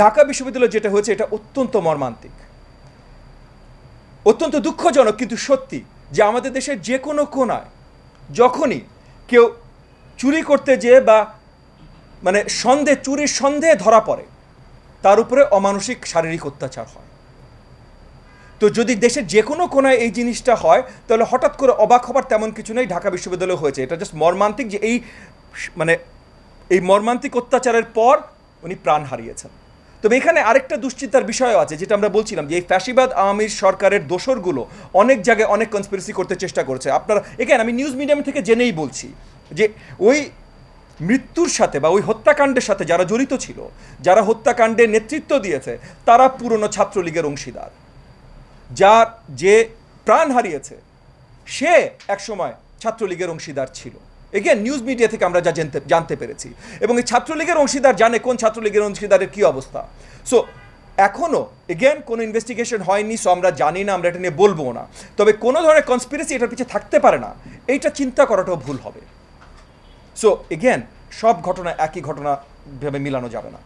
ঢাকা বিশ্ববিদ্যালয়ে যেটা হয়েছে, এটা অত্যন্ত মর্মান্তিক। অত্যন্ত দুঃখজনক কিন্তু সত্যি যে আমাদের দেশের যে কোনো কোনায় যখনই কেউ চুরি করতে যেয়ে বা মানে সন্দেহ চুরির সন্দেহে ধরা পড়ে, তার উপরে অমানসিক শারীরিক অত্যাচার হয়। তো যদি দেশের যে কোনো কোনায় এই জিনিসটা হয়, তাহলে হঠাৎ করে অবাক হবার তেমন কিছু নেই, ঢাকা বিশ্ববিদ্যালয়ে হয়েছে। এটা জাস্ট মর্মান্তিক যে এই মানে এই মর্মান্তিক অত্যাচারের পর উনি প্রাণ হারিয়েছেন। তবে এখানে আরেকটা দুশ্চিন্তার বিষয়ও আছে, যেটা আমরা বলছিলাম যে এই ফ্যাসিবাদ আওয়ামীর সরকারের দোসরগুলো অনেক জায়গায় অনেক কনস্পিরেসি করতে চেষ্টা করছে। আপনারা এখানে আমি নিউজ মিডিয়াম থেকে জেনেই বলছি যে ওই মৃত্যুর সাথে বা ওই হত্যাকাণ্ডের সাথে যারা জড়িত ছিল, যারা হত্যাকাণ্ডে নেতৃত্ব দিয়েছে, তারা পুরনো ছাত্রলীগের অংশীদার। যার যে প্রাণ হারিয়েছে, সে একসময় ছাত্রলীগের অংশীদার ছিল। এগেন নিউজ মিডিয়া থেকে আমরা যা জানতে জানতে পেরেছি। এবং এই ছাত্রলীগের অংশীদার জানে কোন ছাত্রলীগের অংশীদারের কী অবস্থা। সো এখনও এগেন কোনো ইনভেস্টিগেশন হয়নি সো আমরা জানি না, আমরা এটা নিয়ে বলব না। তবে কোনো ধরনের কনস্পিরেসি এটার পিছিয়ে থাকতে পারে না, এইটা চিন্তা করাটাও ভুল হবে। সো এগেন সব ঘটনা একই ঘটনা ভেবে মিলানো যাবে না।